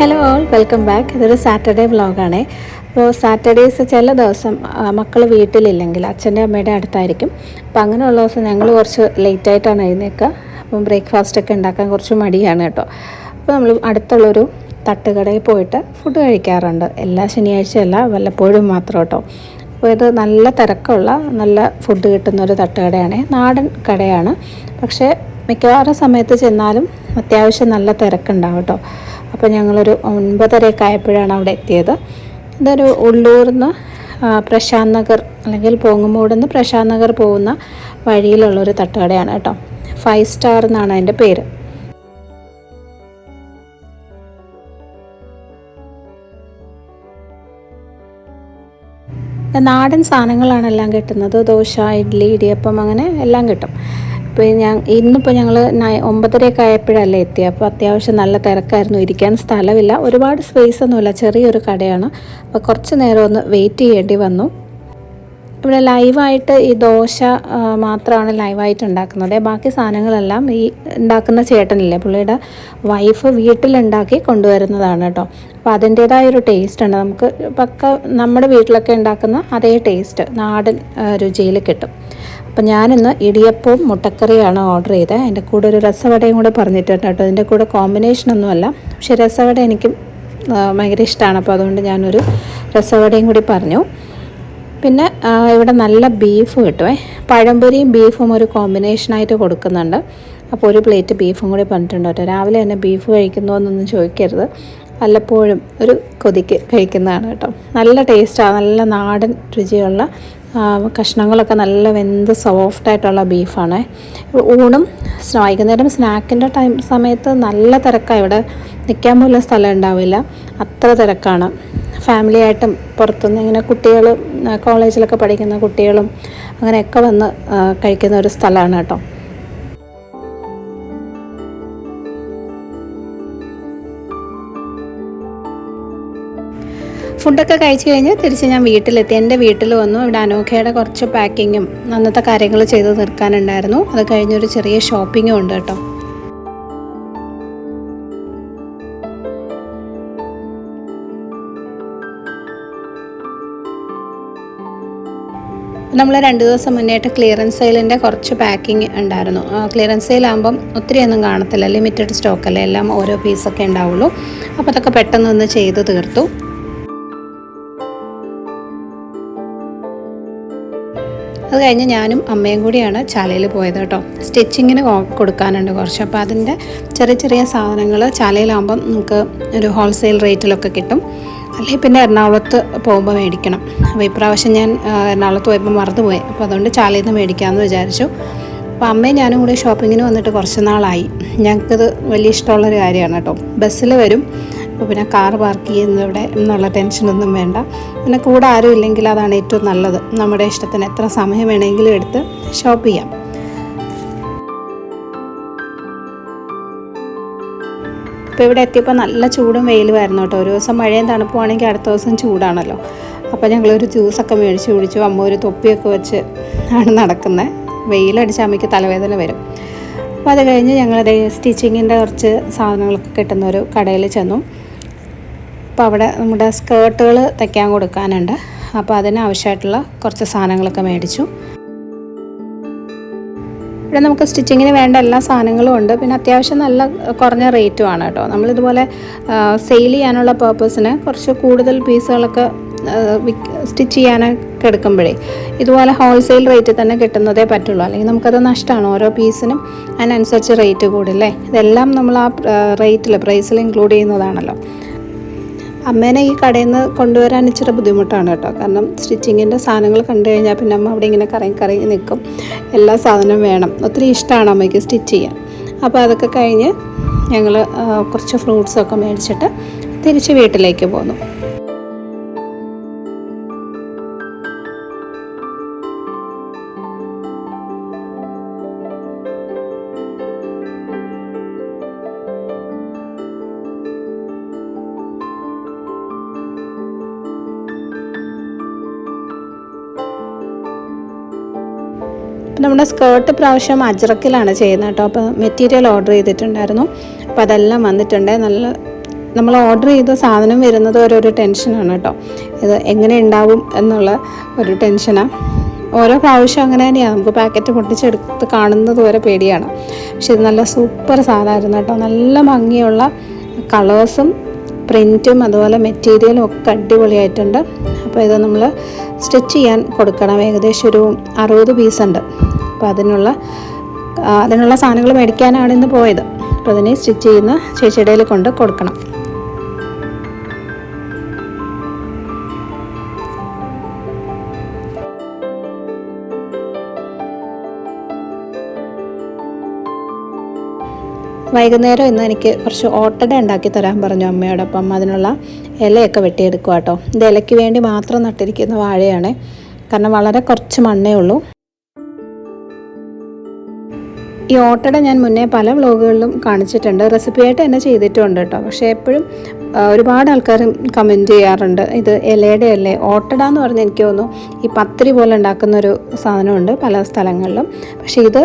Hello all welcome back ഇതൊരു Saturday വ്ളോഗാണേ അപ്പോൾ സാറ്റർഡേസ് ചില ദിവസം മക്കൾ വീട്ടിലില്ലെങ്കിൽ അച്ഛന്റെ അമ്മയുടെ അടുത്തായിരിക്കും. അപ്പോൾ അങ്ങനെയുള്ള ദിവസം ഞങ്ങൾ കുറച്ച് ലേറ്റായിട്ടാണ് എഴുന്നേൽക്കുക. അപ്പം ബ്രേക്ക്ഫാസ്റ്റ് ഒക്കെ ഉണ്ടാക്കാൻ കുറച്ച് മടിയാണ് കേട്ടോ. അപ്പോൾ നമ്മൾ അടുത്തുള്ളൊരു തട്ടുകടയിൽ പോയിട്ട് ഫുഡ് കഴിക്കാറുണ്ട്. എല്ലാ ശനിയാഴ്ചയല്ല വല്ലപ്പോഴും മാത്രം കേട്ടോ. അപ്പോൾ ഇത് നല്ല തിരക്കുള്ള നല്ല ഫുഡ് കിട്ടുന്ന ഒരു തട്ടുകടയാണ്. നാടൻ കടയാണ്. പക്ഷേ മിക്കവാറും സമയത്ത് ചെന്നാലും അത്യാവശ്യം നല്ല തിരക്കുണ്ടാവും കേട്ടോ. അപ്പോൾ ഞങ്ങളൊരു ഒൻപതരയൊക്കെ ആയപ്പോഴാണ് അവിടെ എത്തിയത്. ഇതൊരു ഉള്ളൂർന്ന് പ്രശാന്ത് നഗർ അല്ലെങ്കിൽ പോങ്ങുമൂട് നിന്ന് പ്രശാന്ത് നഗർ പോകുന്ന വഴിയിലുള്ളൊരു തട്ടുകടയാണ് കേട്ടോ. ഫൈവ് സ്റ്റാർ എന്നാണ് അതിന്റെ പേര്. നാടൻ സാധനങ്ങളാണ് എല്ലാം കിട്ടുന്നത്. ദോശ ഇഡ്ഡലി ഇടിയപ്പം അങ്ങനെ എല്ലാം കിട്ടും. ഇപ്പോൾ ഞാൻ ഇന്നിപ്പോൾ ഞങ്ങൾ ഒമ്പതരയൊക്കെ ആയപ്പോഴല്ലേ എത്തിയത് അപ്പോൾ അത്യാവശ്യം നല്ല തിരക്കായിരുന്നു. ഇരിക്കാൻ സ്ഥലമില്ല. ഒരുപാട് സ്പേസ് ഒന്നുമില്ല. ചെറിയൊരു കടയാണ്. അപ്പോൾ കുറച്ച് നേരം ഒന്ന് വെയിറ്റ് ചെയ്യേണ്ടി വന്നു. ഇവിടെ ലൈവായിട്ട് ഈ ദോശ മാത്രമാണ് ലൈവായിട്ട് ഉണ്ടാക്കുന്നത്. ബാക്കി സാധനങ്ങളെല്ലാം ഈ ഉണ്ടാക്കുന്ന ചേട്ടനില്ലേ പുള്ളിയുടെ വൈഫ് വീട്ടിലുണ്ടാക്കി കൊണ്ടുവരുന്നതാണ് കേട്ടോ. അപ്പോൾ അതിന്റേതായ ഒരു ടേസ്റ്റ് ഉണ്ട്. നമുക്ക് പക്ക നമ്മുടെ വീട്ടിലൊക്കെ ഉണ്ടാക്കുന്ന അതേ ടേസ്റ്റ് നാടൻ രുചിയിൽ കിട്ടും. അപ്പം ഞാനിന്ന് ഇടിയപ്പവും മുട്ടക്കറിയാണ് ഓർഡർ ചെയ്തത് അതിന്റെ കൂടെ ഒരു രസവടയും കൂടെ പറഞ്ഞിട്ടുണ്ട് കേട്ടോ. ഇതിന്റെ കൂടെ കോമ്പിനേഷനൊന്നുമല്ല പക്ഷേ രസവട എനിക്ക് ഭയങ്കര ഇഷ്ടമാണ് അപ്പോൾ അതുകൊണ്ട് ഞാനൊരു രസവടയും കൂടി പറഞ്ഞു. പിന്നെ ഇവിടെ നല്ല ബീഫ് കിട്ടുമേ പഴംപൊരിയും ബീഫും ഒരു കോമ്പിനേഷനായിട്ട് കൊടുക്കുന്നുണ്ട്. അപ്പോൾ ഒരു പ്ലേറ്റ് ബീഫും കൂടി പറഞ്ഞിട്ടുണ്ട് കേട്ടോ. രാവിലെ തന്നെ ബീഫ് കഴിക്കുന്നു എന്നൊന്നും ചോദിക്കരുത്. വല്ലപ്പോഴും ഒരു കൊതിക്ക് കഴിക്കുന്നതാണ് കേട്ടോ. നല്ല ടേസ്റ്റാണ് നല്ല നാടൻ രുചിയുള്ള കഷ്ണങ്ങളൊക്കെ നല്ല വെന്ത് സോഫ്റ്റായിട്ടുള്ള ബീഫാണ്. ഊണും വൈകുന്നേരം സ്നാക്കിന്റെ ടൈം സമയത്ത് നല്ല തിരക്കാണ് ഇവിടെ നിൽക്കാൻ പോലും സ്ഥലം ഉണ്ടാവില്ല. അത്ര തിരക്കാണ്. ഫാമിലിയായിട്ടും പുറത്തുനിന്ന് ഇങ്ങനെ കുട്ടികൾ കോളേജിലൊക്കെ പഠിക്കുന്ന കുട്ടികളും അങ്ങനെയൊക്കെ വന്ന് കഴിക്കുന്ന ഒരു സ്ഥലമാണ് കേട്ടോ. ഫുഡൊക്കെ കഴിച്ചു കഴിഞ്ഞ് തിരിച്ച് ഞാൻ വീട്ടിലെത്തി. എന്റെ വീട്ടിൽ വന്നു. ഇവിടെ അനോഖയുടെ കുറച്ച് പാക്കിങ്ങും അന്നത്തെ കാര്യങ്ങൾ ചെയ്ത് തീർക്കാനുണ്ടായിരുന്നു. അത് കഴിഞ്ഞൊരു ചെറിയ ഷോപ്പിങ്ങും ഉണ്ട് കേട്ടോ. നമ്മൾ രണ്ട് ദിവസം മുന്നേയായിട്ട് ക്ലിയറൻസ് സെയിലിന്റെ കുറച്ച് പാക്കിംഗ് ഉണ്ടായിരുന്നു. ക്ലിയറൻസ് സെയിലാകുമ്പം ഒത്തിരി ഒന്നും കാണത്തില്ല. ലിമിറ്റഡ് സ്റ്റോക്കല്ലേ എല്ലാം ഓരോ പീസൊക്കെ ഉണ്ടാവുള്ളൂ. അപ്പോൾ അതൊക്കെ പെട്ടെന്ന് ഒന്ന് ചെയ്ത് തീർത്തു. അത് കഴിഞ്ഞ് ഞാനും അമ്മയും കൂടിയാണ് ചാലയിൽ പോയത് കേട്ടോ. സ്റ്റിച്ചിങ്ങിന് കൊടുക്കാനുണ്ട് കുറച്ച്. അപ്പോൾ അതിന്റെ ചെറിയ ചെറിയ സാധനങ്ങൾ ചാലയിലാകുമ്പം നമുക്ക് ഒരു ഹോൾസെയിൽ റേറ്റിലൊക്കെ കിട്ടും. അല്ലെങ്കിൽ പിന്നെ എറണാകുളത്ത് പോകുമ്പോൾ മേടിക്കണം. അപ്പോൾ ഇപ്രാവശ്യം ഞാൻ എറണാകുളത്ത് പോയപ്പോൾ മറന്നുപോയി. അപ്പോൾ അതുകൊണ്ട് ചാലയിൽ നിന്ന് മേടിക്കാമെന്ന് വിചാരിച്ചു. അപ്പോൾ അമ്മയും ഞാനും കൂടി ഷോപ്പിങ്ങിന് വന്നിട്ട് കുറച്ച് നാളായി. ഞങ്ങൾക്കത് വലിയ ഇഷ്ടമുള്ളൊരു കാര്യമാണ് കേട്ടോ. ബസ്സിൽ വരും. അപ്പോൾ പിന്നെ കാർ പാർക്ക് ചെയ്യുന്നവിടെ എന്നുള്ള ടെൻഷനൊന്നും വേണ്ട. പിന്നെ കൂടെ ആരും ഇല്ലെങ്കിൽ അതാണ് ഏറ്റവും നല്ലത്. നമ്മുടെ ഇഷ്ടത്തിന് എത്ര സമയം വേണമെങ്കിലും എടുത്ത് ഷോപ്പ് ചെയ്യാം. ഇപ്പോൾ ഇവിടെ എത്തിയപ്പോൾ നല്ല ചൂടും വെയിലുമായിരുന്നു കേട്ടോ. ഒരു ദിവസം മഴയും തണുപ്പുവാണെങ്കിൽ അടുത്ത ദിവസം ചൂടാണല്ലോ. അപ്പോൾ ഞങ്ങളൊരു ജ്യൂസൊക്കെ മേടിച്ച് കുടിച്ചു. അമ്മ ഒരു തൊപ്പിയൊക്കെ വെച്ച് ആണ് നടക്കുന്നത് വെയിലടിച്ച് അമ്മയ്ക്ക് തലവേദന വരും. അപ്പോൾ അത് കഴിഞ്ഞ് ഞങ്ങളുടെ സ്റ്റിച്ചിങ്ങിന്റെ കുറച്ച് സാധനങ്ങളൊക്കെ കിട്ടുന്ന ഒരു കടയിൽ ചെന്നു. അപ്പോൾ അവിടെ നമ്മുടെ സ്കേർട്ടുകൾ തയ്ക്കാൻ കൊടുക്കാനുണ്ട്. അപ്പോൾ അതിനാവശ്യമായിട്ടുള്ള കുറച്ച് സാധനങ്ങളൊക്കെ മേടിച്ചു. ഇവിടെ നമുക്ക് സ്റ്റിച്ചിങ്ങിന് വേണ്ട എല്ലാ സാധനങ്ങളും ഉണ്ട്. പിന്നെ അത്യാവശ്യം നല്ല കുറഞ്ഞ റേറ്റുമാണ് കേട്ടോ. നമ്മളിതുപോലെ സെയിൽ ചെയ്യാനുള്ള പേർപ്പസിന് കുറച്ച് കൂടുതൽ പീസുകളൊക്കെ സ്റ്റിച്ച് ചെയ്യാനൊക്കെ എടുക്കുമ്പോഴേ ഇതുപോലെ ഹോൾസെയിൽ റേറ്റിൽ തന്നെ കിട്ടുന്നതേ പറ്റുള്ളൂ. അല്ലെങ്കിൽ നമുക്കത് നഷ്ടമാണ് ഓരോ പീസിനും അതിനനുസരിച്ച് റേറ്റ് കൂടില്ലേ ഇതെല്ലാം നമ്മൾ ആ റേറ്റിൽ പ്രൈസിൽ ഇൻക്ലൂഡ് ചെയ്യുന്നതാണല്ലോ. അമ്മേനെ ഈ കടയിൽ നിന്ന് കൊണ്ടുവരാൻ ഇച്ചിരി ബുദ്ധിമുട്ടാണ് കേട്ടോ. കാരണം സ്റ്റിച്ചിങ്ങിന്റെ സാധനങ്ങൾ കണ്ടു കഴിഞ്ഞാൽ പിന്നെ അമ്മ അവിടെ ഇങ്ങനെ കറങ്ങി കറങ്ങി നിൽക്കും. എല്ലാ സാധനവും വേണം. ഒത്തിരി ഇഷ്ടമാണ് അമ്മയ്ക്ക് സ്റ്റിച്ച് ചെയ്യാൻ. അപ്പോൾ അതൊക്കെ കഴിഞ്ഞ് ഞങ്ങൾ കുറച്ച് ഫ്രൂട്ട്സൊക്കെ മേടിച്ചിട്ട് തിരിച്ച് വീട്ടിലേക്ക് പോന്നു. നമ്മുടെ സ്കേർട്ട് പ്രാവശ്യം അജ്രക്കിലാണ് ചെയ്യുന്നത് കേട്ടോ. അപ്പോൾ മെറ്റീരിയൽ ഓർഡർ ചെയ്തിട്ടുണ്ടായിരുന്നു. അപ്പോൾ അതെല്ലാം വന്നിട്ടുണ്ട്. നല്ല നമ്മൾ ഓർഡർ ചെയ്ത സാധനം വരുന്നത് ഓരോരോ ടെൻഷനാണ് കേട്ടോ. ഇത് എങ്ങനെ ഉണ്ടാവും എന്നുള്ള ഒരു ടെൻഷനാണ് ഓരോ പ്രാവശ്യം അങ്ങനെ തന്നെയാണ്. നമുക്ക് പാക്കറ്റ് പൊട്ടിച്ചെടുത്ത് കാണുന്നത് വരെ പേടിയാണ്. പക്ഷെ ഇത് നല്ല സൂപ്പർ സാധനമായിരുന്നു കേട്ടോ. നല്ല ഭംഗിയുള്ള കളേഴ്സും പ്രിന്റും അതുപോലെ മെറ്റീരിയലും ഒക്കെ അടിപൊളിയായിട്ടുണ്ട്. അപ്പോൾ ഇത് നമ്മൾ സ്റ്റിച്ച് ചെയ്യാൻ കൊടുക്കണം. ഏകദേശം ഒരു അറുപത് പീസ് ഉണ്ട്. അപ്പോൾ അതിനുള്ള അതിനുള്ള സാധനങ്ങൾ മേടിക്കാനാണ് ഇന്ന് പോയത്. അപ്പോൾ അതിനെ സ്റ്റിച്ച് ചെയ്യുന്ന ചേച്ചിയുടെ കൊണ്ട് കൊടുക്കണം. വൈകുന്നേരം ഇന്ന് എനിക്ക് കുറച്ച് ഓട്ടട ഉണ്ടാക്കി തരാൻ പറഞ്ഞു അമ്മയോടൊപ്പം അതിനുള്ള ഇലയൊക്കെ വെട്ടിയെടുക്കുക കേട്ടോ ഇത് ഇലയ്ക്ക് വേണ്ടി മാത്രം നട്ടിരിക്കുന്ന വാഴയാണ്. കാരണം വളരെ കുറച്ച് മണ്ണേ ഉള്ളൂ. ഈ ഓട്ടട ഞാൻ മുന്നേ പല വ്ളോഗുകളിലും കാണിച്ചിട്ടുണ്ട്. റെസിപ്പിയായിട്ട് തന്നെ ചെയ്തിട്ടുണ്ട് കേട്ടോ. പക്ഷേ എപ്പോഴും ഒരുപാട് ആൾക്കാർ കമന്റ് ചെയ്യാറുണ്ട്. ഇത് ഇലയുടെ അല്ലേ? ഓട്ടട എന്ന് പറഞ്ഞാൽ എനിക്ക് തോന്നുന്നു ഈ പത്തിരി പോലെ ഉണ്ടാക്കുന്ന ഒരു സാധനമുണ്ട് പല സ്ഥലങ്ങളിലും. പക്ഷേ ഇത്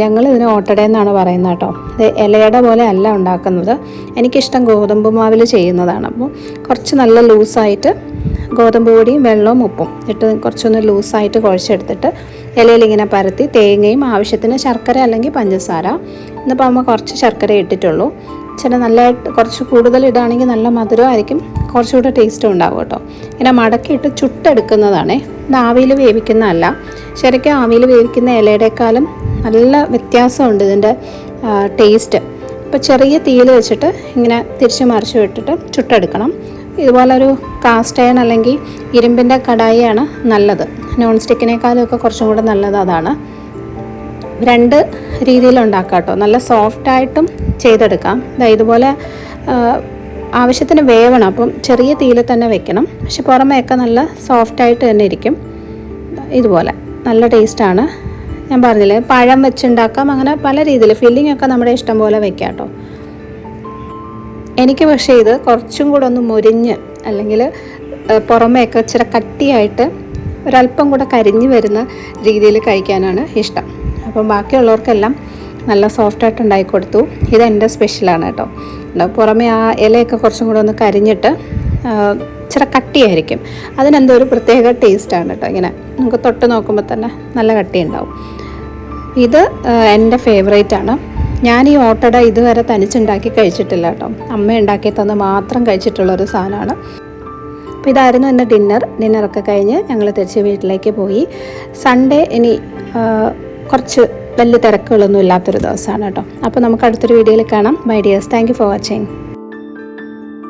ഞങ്ങൾ ഇതിന് ഓട്ടട എന്നാണ് പറയുന്നത് കേട്ടോ. ഇത് ഇലയുടെ പോലെ അല്ല ഉണ്ടാക്കുന്നത്. എനിക്കിഷ്ടം ഗോതമ്പ് മാവിൽ ചെയ്യുന്നതാണ്. അപ്പോൾ കുറച്ച് നല്ല ലൂസായിട്ട് ഗോതമ്പ് പൊടിയും വെള്ളവും ഉപ്പും ഇട്ട് കുറച്ചൊന്ന് ലൂസായിട്ട് കുഴച്ചെടുത്തിട്ട് ഇലയിൽ ഇങ്ങനെ പരത്തി തേങ്ങയും ആവശ്യത്തിന് ശർക്കര അല്ലെങ്കിൽ പഞ്ചസാര. ഇന്നിപ്പോൾ അമ്മ കുറച്ച് ശർക്കര ഇട്ടിട്ടുള്ളൂ. ചില നല്ലതായിട്ട് കുറച്ച് കൂടുതൽ ഇടുകയാണെങ്കിൽ നല്ല മധുരമായിരിക്കും. കുറച്ചുകൂടെ ടേസ്റ്റും ഉണ്ടാവും കേട്ടോ. ഇങ്ങനെ മടക്കിയിട്ട് ചുട്ടെടുക്കുന്നതാണേ. ഇത് ആവിയിൽ വേവിക്കുന്നതല്ല. ശരിക്കും ആവിയിൽ വേവിക്കുന്ന ഇലയുടെക്കാളും നല്ല വ്യത്യാസമുണ്ട് ഇതിന്റെ ടേസ്റ്റ് അപ്പോൾ ചെറിയ തീയിൽ വെച്ചിട്ട് ഇങ്ങനെ തിരിച്ച് മറിച്ച് വിട്ടിട്ട് ചുട്ടെടുക്കണം. ഇതുപോലൊരു കാസ്റ്റ് അയൺ അല്ലെങ്കിൽ ഇരുമ്പിന്റെ കടായിയാണ് നല്ലത്. നോൺ സ്റ്റിക്കിനേക്കാളും ഒക്കെ കുറച്ചും കൂടെ നല്ലത് അതാണ്. രണ്ട് രീതിയിൽ ഉണ്ടാക്കാം കേട്ടോ. നല്ല സോഫ്റ്റായിട്ടും ചെയ്തെടുക്കാം. ഇതുപോലെ ആവശ്യത്തിന് വേവണം. അപ്പം ചെറിയ തീയിൽ തന്നെ വെക്കണം. പക്ഷെ പുറമേയൊക്കെ നല്ല സോഫ്റ്റായിട്ട് തന്നെ ഇരിക്കും. ഇതുപോലെ നല്ല ടേസ്റ്റാണ് ഞാൻ പറഞ്ഞില്ലേ പഴം വെച്ചുണ്ടാക്കാം. അങ്ങനെ പല രീതിയിൽ ഫില്ലിംഗ് ഒക്കെ നമ്മുടെ ഇഷ്ടം പോലെ വെക്കാം കേട്ടോ. എനിക്ക് പക്ഷേ ഇത് കുറച്ചും കൂടെ ഒന്ന് മുരിഞ്ഞ് അല്ലെങ്കിൽ പുറമേയൊക്കെ ഇച്ചിരി കട്ടിയായിട്ട് ഒരല്പം കൂടെ കരിഞ്ഞു വരുന്ന രീതിയിൽ കഴിക്കാനാണ് ഇഷ്ടം. അപ്പം ബാക്കിയുള്ളവർക്കെല്ലാം നല്ല സോഫ്റ്റായിട്ട് ഉണ്ടാക്കി കൊടുത്തു. ഇതെന്റെ സ്പെഷ്യലാണ് കേട്ടോ? പുറമേ ആ ഇലയൊക്കെ കുറച്ചും കൂടെ ഒന്ന് കരിഞ്ഞിട്ട് ഇച്ചിരി കട്ടിയായിരിക്കും. അതിനെന്തോ ഒരു പ്രത്യേക ടേസ്റ്റാണ് കേട്ടോ ഇങ്ങനെ. നമുക്ക് തൊട്ട് നോക്കുമ്പോൾ തന്നെ നല്ല കട്ടിയുണ്ടാവും. ഇത് എന്റെ ഫേവറേറ്റ് ആണ്. ഞാൻ ഈ ഓട്ടട ഇതുവരെ തനിച്ചുണ്ടാക്കി കഴിച്ചിട്ടില്ല കേട്ടോ. അമ്മ ഉണ്ടാക്കി തന്ന് മാത്രം കഴിച്ചിട്ടുള്ളൊരു സാധനമാണ്. അപ്പോൾ ഇതായിരുന്നു എന്റെ ഡിന്നർ. ഡിന്നറൊക്കെ കഴിഞ്ഞ് ഞങ്ങൾ തിരിച്ച് വീട്ടിലേക്ക് പോയി. സൺഡേ ഇനി കുറച്ച് വലിയ തിരക്കുകളൊന്നും ഇല്ലാത്തൊരു ദിവസമാണ് കേട്ടോ. അപ്പോൾ നമുക്ക് അടുത്തൊരു വീഡിയോയിൽ കാണാം. Bye dears thank for watching